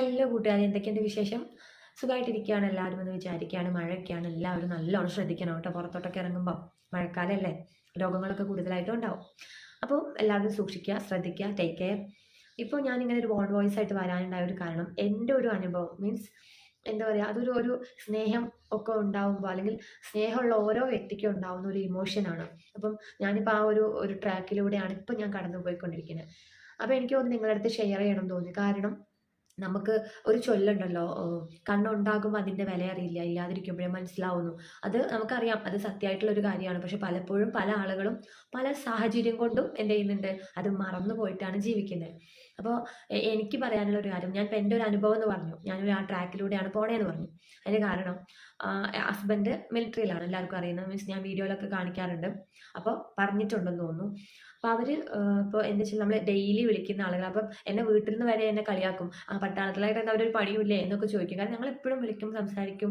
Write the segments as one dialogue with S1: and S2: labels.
S1: Hello കൂട്ടുകാരെ എന്തൊക്കെയുണ്ട് വിശേഷം? സുഖമായിട്ടിരിക്കുകയാണ് എല്ലാവരും എന്ന് വിചാരിക്കുകയാണ് മഴയൊക്കെയാണ്. എല്ലാവരും നല്ലോണം ശ്രദ്ധിക്കണം കേട്ടോ. പുറത്തോട്ടൊക്കെ ഇറങ്ങുമ്പോൾ മഴക്കാലമല്ലേ രോഗങ്ങളൊക്കെ കൂടുതലായിട്ടും ഉണ്ടാവും അപ്പോൾ എല്ലാവരും സൂക്ഷിക്കുക ശ്രദ്ധിക്കുക ടേക്ക് കെയർ ഇപ്പോൾ ഞാനിങ്ങനെ ഒരു വോൺ വോയിസ് ആയിട്ട് വരാനുണ്ടായ ഒരു കാരണം എന്റെ ഒരു അനുഭവം മീൻസ് എന്താ പറയുക അതൊരു ഒരു സ്നേഹം ഒക്കെ ഉണ്ടാവുമ്പോൾ അല്ലെങ്കിൽ സ്നേഹമുള്ള ഓരോ വ്യക്തിക്കും ഉണ്ടാവുന്ന ഒരു ഇമോഷനാണ് അപ്പം ഞാനിപ്പോൾ ആ ഒരു ഒരു ട്രാക്കിലൂടെയാണ് ഇപ്പം ഞാൻ കടന്നു പോയിക്കൊണ്ടിരിക്കുന്നത് അപ്പോൾ എനിക്ക് തോന്നുന്നു നിങ്ങളുടെ അടുത്ത് ഷെയർ ചെയ്യണം തോന്നി. കാരണം നമുക്ക് ഒരു ചൊല്ലുണ്ടല്ലോ കണ്ണുണ്ടാകുമ്പോൾ അതിന്റെ വില അറിയില്ല ഇല്ലാതിരിക്കുമ്പോഴേ മനസ്സിലാവുന്നു. അത് നമുക്കറിയാം അത് സത്യമായിട്ടുള്ള ഒരു കാര്യമാണ്. പക്ഷെ പലപ്പോഴും പല ആളുകളും പല സാഹചര്യം കൊണ്ടും എന്ത് ചെയ്യുന്നുണ്ട് അത് മറന്നു പോയിട്ടാണ് ജീവിക്കുന്നത്. അപ്പോൾ എനിക്ക് പറയാനുള്ള ഒരു കാര്യം ഞാൻ ഇപ്പം എന്റെ ഒരു അനുഭവം എന്ന് പറഞ്ഞു. ഞാനൊരു ആ ട്രാക്കിലൂടെയാണ് പോണേന്ന് പറഞ്ഞു. അതിന് കാരണം ഹസ്ബൻഡ് മിലിറ്ററിയിലാണ് എല്ലാവർക്കും അറിയുന്നത് മീൻസ് ഞാൻ വീഡിയോയിലൊക്കെ കാണിക്കാറുണ്ട്. അപ്പോൾ പറഞ്ഞിട്ടുണ്ടെന്ന് തോന്നുന്നു. അപ്പോൾ അവർ ഇപ്പോൾ എന്താ വെച്ചാൽ നമ്മൾ ഡെയിലി വിളിക്കുന്ന ആളുകൾ അപ്പം എന്നെ വീട്ടിൽ നിന്ന് വരെ എന്നെ കളിയാക്കും. ആ പട്ടാളത്തിലായിട്ട് എന്താ അവരൊരു പണിയുമില്ലേ എന്നൊക്കെ ചോദിക്കും. കാരണം ഞങ്ങൾ എപ്പോഴും വിളിക്കും സംസാരിക്കും.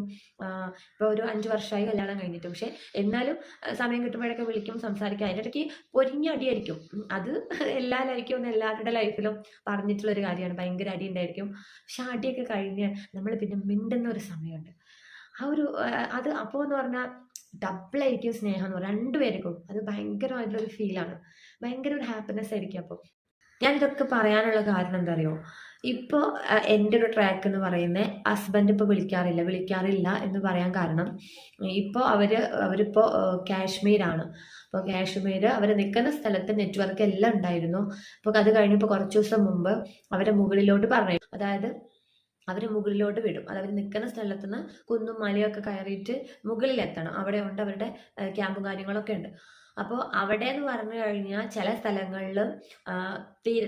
S1: ഇപ്പോൾ ഒരു അഞ്ച് വർഷമായി കല്യാണം കഴിഞ്ഞിട്ട്. പക്ഷേ എന്നാലും സമയം കിട്ടുമ്പോഴൊക്കെ വിളിക്കും സംസാരിക്കും. അതിന്റെ ഇടയ്ക്ക് പൊരിഞ്ഞടിയായിരിക്കും. അത് എല്ലാ ലൈഫിലും എല്ലാവരുടെ ലൈഫിലും പറഞ്ഞിട്ടുള്ള ഒരു കാര്യമാണ്. ഭയങ്കര അടി ഉണ്ടായിരിക്കും. പക്ഷെ അടിയൊക്കെ കഴിഞ്ഞ് നമ്മൾ പിന്നെ മിണ്ടുന്ന ഒരു സമയമുണ്ട്. ആ ഒരു അത് അപ്പോ എന്ന് പറഞ്ഞാൽ ഡബിളായിരിക്കും സ്നേഹം എന്ന് പറഞ്ഞാൽ രണ്ടുപേർക്കും അത് ഭയങ്കരമായിട്ടുള്ളൊരു ഫീലാണ് ഭയങ്കര ഒരു ഹാപ്പിനെസ് ആയിരിക്കും അപ്പോൾ ഞാനിതൊക്കെ പറയാനുള്ള കാരണം എന്താ അറിയോ ഇപ്പോൾ എന്റെ ഒരു ട്രാക്ക് എന്ന് പറയുന്നത് ഹസ്ബൻഡ് ഇപ്പോൾ വിളിക്കാറില്ല. വിളിക്കാറില്ല എന്ന് പറയാൻ കാരണം ഇപ്പോൾ അവർ അവരിപ്പോൾ കാശ്മീരാണ് അപ്പോൾ കാശ്മീർ അവർ നിൽക്കുന്ന സ്ഥലത്ത് നെറ്റ്വർക്ക് എല്ലാം ഉണ്ടായിരുന്നു. അപ്പോൾ അത് കഴിഞ്ഞപ്പോൾ കുറച്ച് ദിവസം മുമ്പ് അവരെ മുകളിലോട്ട് പറഞ്ഞു. അതായത് അവർ മുകളിലോട്ട് വിടും. അത് അവർ നിൽക്കുന്ന സ്ഥലത്ത് നിന്ന് കുന്നും മലയൊക്കെ കയറിയിട്ട് മുകളിലെത്തണം. അവിടെ ഉണ്ട് അവരുടെ ക്യാമ്പും കാര്യങ്ങളൊക്കെ ഉണ്ട്. അപ്പോൾ അവിടെ എന്ന് പറഞ്ഞു കഴിഞ്ഞാൽ ചില സ്ഥലങ്ങളിൽ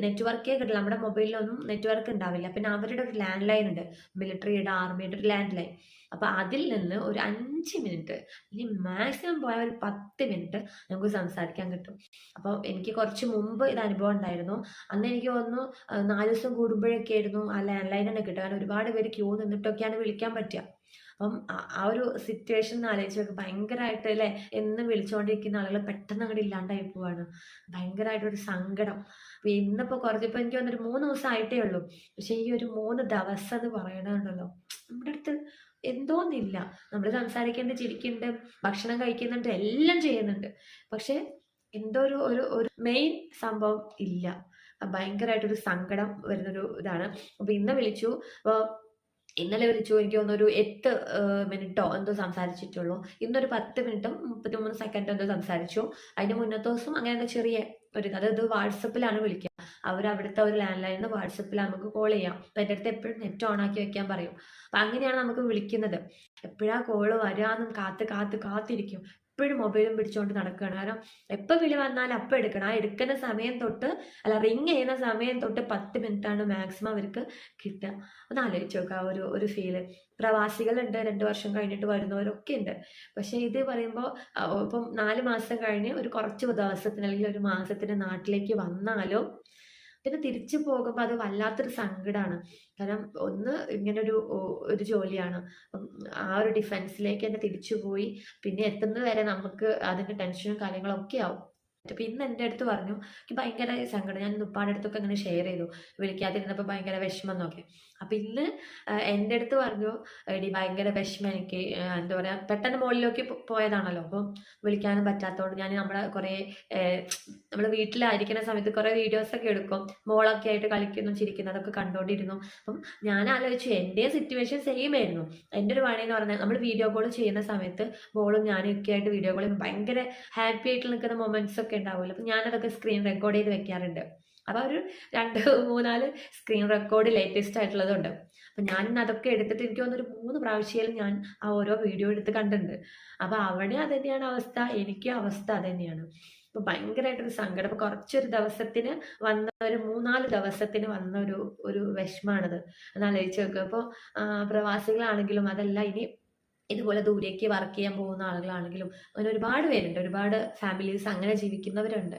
S1: നെറ്റ്വർക്കേ കിട്ടില്ല നമ്മുടെ മൊബൈലിലൊന്നും നെറ്റ്വർക്ക് ഉണ്ടാവില്ല പിന്നെ അവരുടെ ഒരു ലാൻഡ് ലൈൻ ഉണ്ട് മിലിറ്ററിയുടെ ആർമിയുടെ ഒരു ലാൻഡ് ലൈൻ അപ്പോൾ അതിൽ നിന്ന് ഒരു അഞ്ച് മിനിറ്റ് ഇനി മാക്സിമം പോയാൽ ഒരു പത്ത് മിനിറ്റ് നമുക്ക് സംസാരിക്കാൻ കിട്ടും. അപ്പോൾ എനിക്ക് കുറച്ച് മുമ്പ് ഇത് അനുഭവം ഉണ്ടായിരുന്നു അന്ന് എനിക്ക് തോന്നുന്നു നാല് ദിവസം കൂടുമ്പോഴൊക്കെ ആയിരുന്നു ആ ലാൻഡ് ലൈൻ തന്നെ കിട്ടുക. കാരണം ഒരുപാട് പേര് ക്യൂ നിന്നിട്ടൊക്കെയാണ് വിളിക്കാൻ പറ്റുക അപ്പം ആ- ഒരു സിറ്റുവേഷൻ ആലോചിച്ച് നോക്കുക ഭയങ്കരമായിട്ട് അല്ലേ? എന്ന് വിളിച്ചുകൊണ്ടിരിക്കുന്ന ആളുകൾ പെട്ടെന്ന് അങ്ങോട്ട് ഇല്ലാണ്ടായി പോവാണ്. ഭയങ്കരമായിട്ടൊരു സങ്കടം. അപ്പോൾ ഇന്നിപ്പോൾ കുറച്ച് എനിക്ക് വന്നൊരു മൂന്ന് ദിവസം ആയിട്ടേ ഉള്ളൂ. പക്ഷേ ഈ ഒരു മൂന്ന് ദിവസം എന്ന് പറയണുണ്ടല്ലോ നമ്മുടെ അടുത്ത് എന്തോന്നില്ല. നമ്മൾ സംസാരിക്കുന്നുണ്ട് ചിരിക്കുന്നുണ്ട് ഭക്ഷണം കഴിക്കുന്നുണ്ട് എല്ലാം ചെയ്യുന്നുണ്ട്. പക്ഷേ എന്തോ ഒരു ഒരു ഒരു മെയിൻ സംഭവം ഇല്ല. ഭയങ്കരമായിട്ടൊരു സങ്കടം വരുന്നൊരു ഇതാണ്. അപ്പോൾ ഇന്ന് വിളിച്ചു. അപ്പോൾ ഇന്നലെ വിളിച്ചു എനിക്ക് തോന്നുന്നു ഒരു എട്ട് മിനിറ്റോ എന്തോ സംസാരിച്ചിട്ടുള്ളൂ. ഇന്നൊരു പത്ത് മിനിറ്റും മുപ്പത്തി മൂന്ന് സെക്കൻഡോ എന്തോ സംസാരിച്ചു. അതിന്റെ മുന്നത്തെ ദിവസം അങ്ങനെ ചെറിയ ഒരു അതായത് വാട്സപ്പിലാണ് വിളിക്കുക. അവർ അവിടുത്തെ ഒരു ലാൻഡ് ലൈനിൽ വാട്സപ്പിൽ നമുക്ക് കോൾ ചെയ്യാം. അപ്പം എന്റെ അടുത്ത് എപ്പോഴും നെറ്റ് ഓൺ ആക്കി വെക്കാൻ പറയും. അപ്പം അങ്ങനെയാണ് നമുക്ക് വിളിക്കുന്നത്. എപ്പോഴാണ് കോൾ വരാമെന്നും കാത്ത് കാത്ത് കാത്തിരിക്കും. എപ്പോഴും മൊബൈലും പിടിച്ചുകൊണ്ട് നടക്കുകയാണ് കാരണം എപ്പോൾ വിളി വന്നാലും അപ്പം എടുക്കണം. ആ എടുക്കുന്ന സമയം തൊട്ട് അല്ല റിങ് ചെയ്യുന്ന സമയം തൊട്ട് പത്ത് മിനിറ്റാണ് മാക്സിമം അവർക്ക് കിട്ടുക. ഒന്ന് ആലോചിച്ച് നോക്കുക ആ ഒരു ഒരു ഫീൽ പ്രവാസികളുണ്ട് രണ്ട് വർഷം കഴിഞ്ഞിട്ട് വരുന്നവരൊക്കെ ഉണ്ട്. പക്ഷേ ഇത് പറയുമ്പോൾ ഇപ്പം നാല് മാസം കഴിഞ്ഞ് ഒരു കുറച്ച് ദിവസത്തിന് അല്ലെങ്കിൽ ഒരു മാസത്തിന് നാട്ടിലേക്ക് വന്നാലും പിന്നെ തിരിച്ചു പോകുമ്പോൾ അത് വല്ലാത്തൊരു സങ്കടമാണ് കാരണം ഒന്ന് ഇങ്ങനൊരു ഒരു ജോലിയാണ്. ആ ഒരു ഡിഫൻസിലേക്ക് തന്നെ തിരിച്ചു പോയി. പിന്നെ എത്തുന്നത് വരെ നമുക്ക് അതിന്റെ ടെൻഷനും കാര്യങ്ങളും ഒക്കെ ആവും. അപ്പം പിന്നെ എന്റെ അടുത്ത് പറഞ്ഞു എനിക്ക് ഭയങ്കര സങ്കടം. ഞാൻ ഉപ്പാടെ അടുത്തൊക്കെ അങ്ങനെ ഷെയർ ചെയ്തു. വിളിക്കാതിരുന്നപ്പോൾ ഭയങ്കര വിഷമം എന്നൊക്കെ. അപ്പം ഇന്ന് എന്റെ അടുത്ത് പറഞ്ഞു എടി ഭയങ്കര വിഷമം എനിക്ക്. എന്താ പറയുക പെട്ടെന്ന് മുകളിലേക്ക് പോയതാണല്ലോ. അപ്പോൾ വിളിക്കാനും പറ്റാത്തതുകൊണ്ട് ഞാൻ നമ്മളെ കുറേ നമ്മൾ വീട്ടിലായിരിക്കുന്ന സമയത്ത് കുറേ വീഡിയോസൊക്കെ എടുക്കും. മോളൊക്കെ ആയിട്ട് കളിക്കുന്നു ചിരിക്കുന്നതൊക്കെ കണ്ടുകൊണ്ടിരുന്നു അപ്പം ഞാൻ ആലോചിച്ചു എന്റെ സിറ്റുവേഷൻ സെയിം ആയിരുന്നു. എന്റെ ഒരു പണി എന്ന് പറഞ്ഞാൽ നമ്മൾ വീഡിയോ കോൾ ചെയ്യുന്ന സമയത്ത് മോളും ഞാനും ഒക്കെ ആയിട്ട് വീഡിയോ കോളിൽ ഭയങ്കര ഹാപ്പി ആയിട്ട് നിൽക്കുന്ന മൊമെന്റ്സ് ഒക്കെ ഉണ്ടാവുമല്ലോ. അപ്പം ഞാനതൊക്കെ സ്ക്രീൻ റെക്കോർഡ് ചെയ്ത് വെക്കാറുണ്ട്. അപ്പോൾ ഒരു രണ്ട് മൂന്നാൽ സ്ക്രീൻ റെക്കോർഡ് ലേറ്റസ്റ്റ് ആയിട്ടുള്ളതുണ്ട്. അപ്പം ഞാനിന്ന് അതൊക്കെ എടുത്തിട്ട് എനിക്ക് തോന്നുന്നു ഒരു മൂന്ന് പ്രാവശ്യം ഞാൻ ആ ഓരോ വീഡിയോ എടുത്ത് കണ്ടിട്ടുണ്ട്. അപ്പോൾ അവിടെ അത് തന്നെയാണ് അവസ്ഥ എനിക്ക് അവസ്ഥ അത് തന്നെയാണ് അപ്പോൾ ഭയങ്കരമായിട്ടൊരു സങ്കടം. അപ്പോൾ കുറച്ചൊരു ദിവസത്തിന് വന്ന ഒരു മൂന്നാൽ ദിവസത്തിന് വന്ന ഒരു ഒരു വിഷമാണത്. എന്നാലോചിച്ച് നോക്കുക അപ്പോൾ പ്രവാസികളാണെങ്കിലും അതല്ല ഇനി ഇതുപോലെ ദൂരേക്ക് വർക്ക് ചെയ്യാൻ പോകുന്ന ആളുകളാണെങ്കിലും അങ്ങനെ ഒരുപാട് പേരുണ്ട്. ഒരുപാട് ഫാമിലീസ് അങ്ങനെ ജീവിക്കുന്നവരുണ്ട്.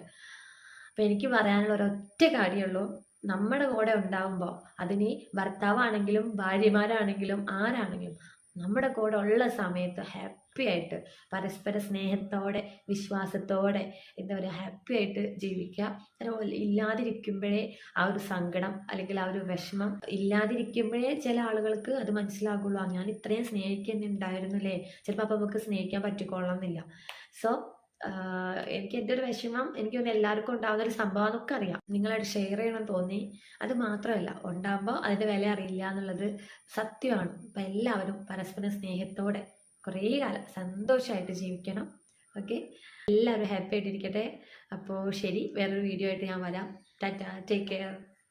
S1: അപ്പം എനിക്ക് പറയാനുള്ള ഒരൊറ്റ കാര്യമുള്ളൂ. നമ്മുടെ കൂടെ ഉണ്ടാവുമ്പോൾ അതിന് ഭർത്താവാണെങ്കിലും ഭാര്യമാരാണെങ്കിലും ആരാണെങ്കിലും നമ്മുടെ കൂടെ ഉള്ള സമയത്ത് ഹാപ്പി ആയിട്ട് പരസ്പര സ്നേഹത്തോടെ വിശ്വാസത്തോടെ എന്താ പറയുക ഹാപ്പി ആയിട്ട് ജീവിക്കുക. അതുപോലെ ഇല്ലാതിരിക്കുമ്പോഴേ ആ ഒരു സങ്കടം അല്ലെങ്കിൽ ആ ഒരു വിഷമം ഇല്ലാതിരിക്കുമ്പോഴേ ചില ആളുകൾക്ക് അത് മനസ്സിലാകുള്ളൂ. ഞാൻ ഇത്രയും സ്നേഹിക്കുന്നുണ്ടായിരുന്നില്ലേ ചിലപ്പോൾ അപ്പോൾ നമുക്ക് സ്നേഹിക്കാൻ പറ്റിക്കൊള്ളണമെന്നില്ല സോ എനിക്ക് എന്റെ ഒരു വിഷമം എനിക്ക് തോന്നുന്നു എല്ലാവർക്കും ഉണ്ടാകുന്ന ഒരു സംഭവം എന്നൊക്കെ അറിയാം. നിങ്ങളായിട്ട് ഷെയർ ചെയ്യണം തോന്നി. അത് മാത്രമല്ല ഉണ്ടാകുമ്പോൾ അതിന്റെ വില അറിയില്ല എന്നുള്ളത് സത്യമാണ്. അപ്പം എല്ലാവരും പരസ്പരം സ്നേഹത്തോടെ കുറേ കാലം സന്തോഷമായിട്ട് ജീവിക്കണം. ഓക്കെ എല്ലാവരും ഹാപ്പി ആയിട്ടിരിക്കട്ടെ. അപ്പോൾ ശരി വേറൊരു വീഡിയോ ആയിട്ട് ഞാൻ വരാം. Tata take care